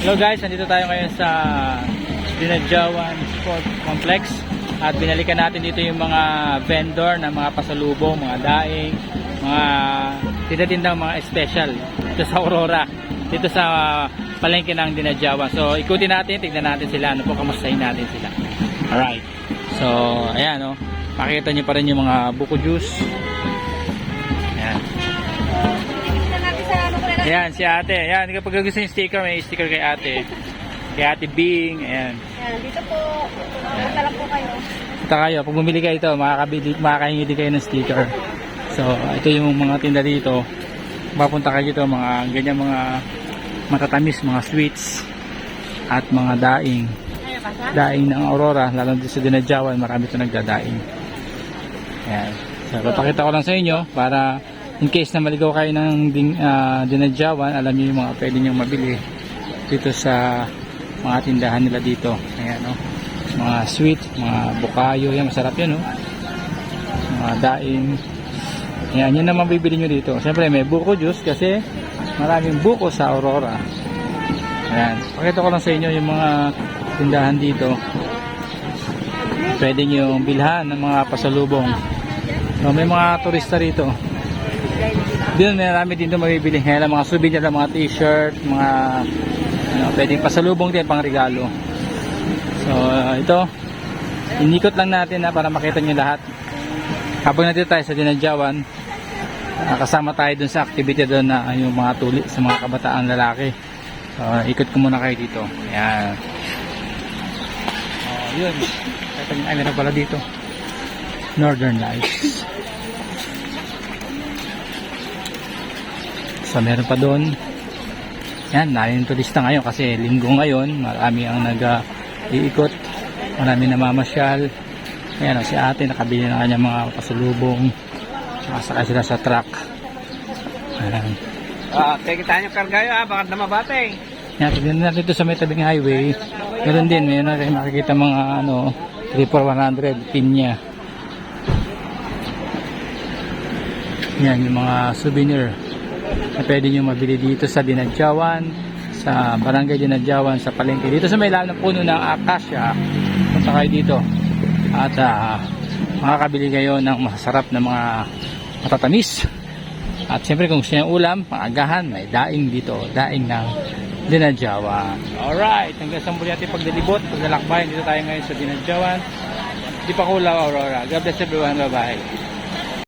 Hello guys, nandito tayo ngayon sa Dinadjawan Sport Complex at binalikan natin dito yung mga vendor na mga pasalubong, mga daing, mga tinatindang mga special dito sa Aurora, dito sa palengke ng Dinadjawan. So ikutin natin, tignan natin sila, ano po, kamustahin natin sila. Alright. So, ayan o. Oh. Makikita nyo pa rin yung mga buko juice. Ayan, si ate. Ayan, kapag gusto yung sticker, may sticker kay ate. Kay ate Bing. Ayan. Ayan, dito po. Punta lang po kayo. Punta kayo. Pag bumili kayo ito, makakabili, makakahingi din kayo ng sticker. So, ito yung mga tinda dito. Papunta kayo dito, mga ganyan mga matatamis, mga sweets at mga daing. Daing ng Aurora, lalo dito sa Dinadjawan, marami ito nagdadaing. Ayan. So, papakita ko lang sa inyo para in case na maligaw kayo ng ding, ah, Dinadjawan, alam niyo yung mga pwede niyong mabili dito sa mga tindahan nila dito. Ayan, no? Mga sweet, mga bukayo, yan, masarap yan, no? Mga daing. Ayan, yun naman bibili nyo dito. Siyempre, may buko juice kasi maraming buko sa Aurora. Ayan. Pakita ko lang sa inyo yung mga tindahan dito. Pwede nyo bilhan ng mga pasalubong. So, may mga turista rito. May marami dito mabibili. Kaya mga souvenir, mga t-shirt, mga ano, pwedeng pasalubong din pang regalo. So, uh, ito. Inikot lang natin na para makita nyo lahat. Habang nandito tayo sa Dinadjawan, uh, kasama tayo dun sa activity doon na uh, yung mga tuli sa mga kabataan lalaki. So, ikot ko muna kayo dito. Ayan. Oh, yun. Ay meron pala dito. Northern Lights. So, meron pa doon. Yan, namin turista ngayon kasi linggo ngayon. Marami ang nag-iikot. Marami namamasyal. Ayan, si ate nakabili na kanya mga pasulubong. Nakasakay sila sa truck. Ayan. Ah, teke tayo kargayo ah, baka namabate. Yan, tignan natin dito sa may tabing highway. Meron din, meron na rin makikita mga ano, 3 for 100 pinya. Yan, yung mga souvenir na pwede nyo mabili dito sa Dinadjawan, sa Barangay Dinadjawan, sa Palengke. Dito sa may lalang puno ng Acacia, punta kayo dito. At ah, makakabili kayo ng masarap na mga matatamis. At siyempre kung gusto niyo ng ulam, paagahan, may daing dito, daing ng Dinadjawan. Alright, hanggang sa muli ating pagdalibot, paglalakbayan dito tayo ngayon sa Dinadjawan. Di pa kulaw, Aurora. God bless everyone. Bye-bye.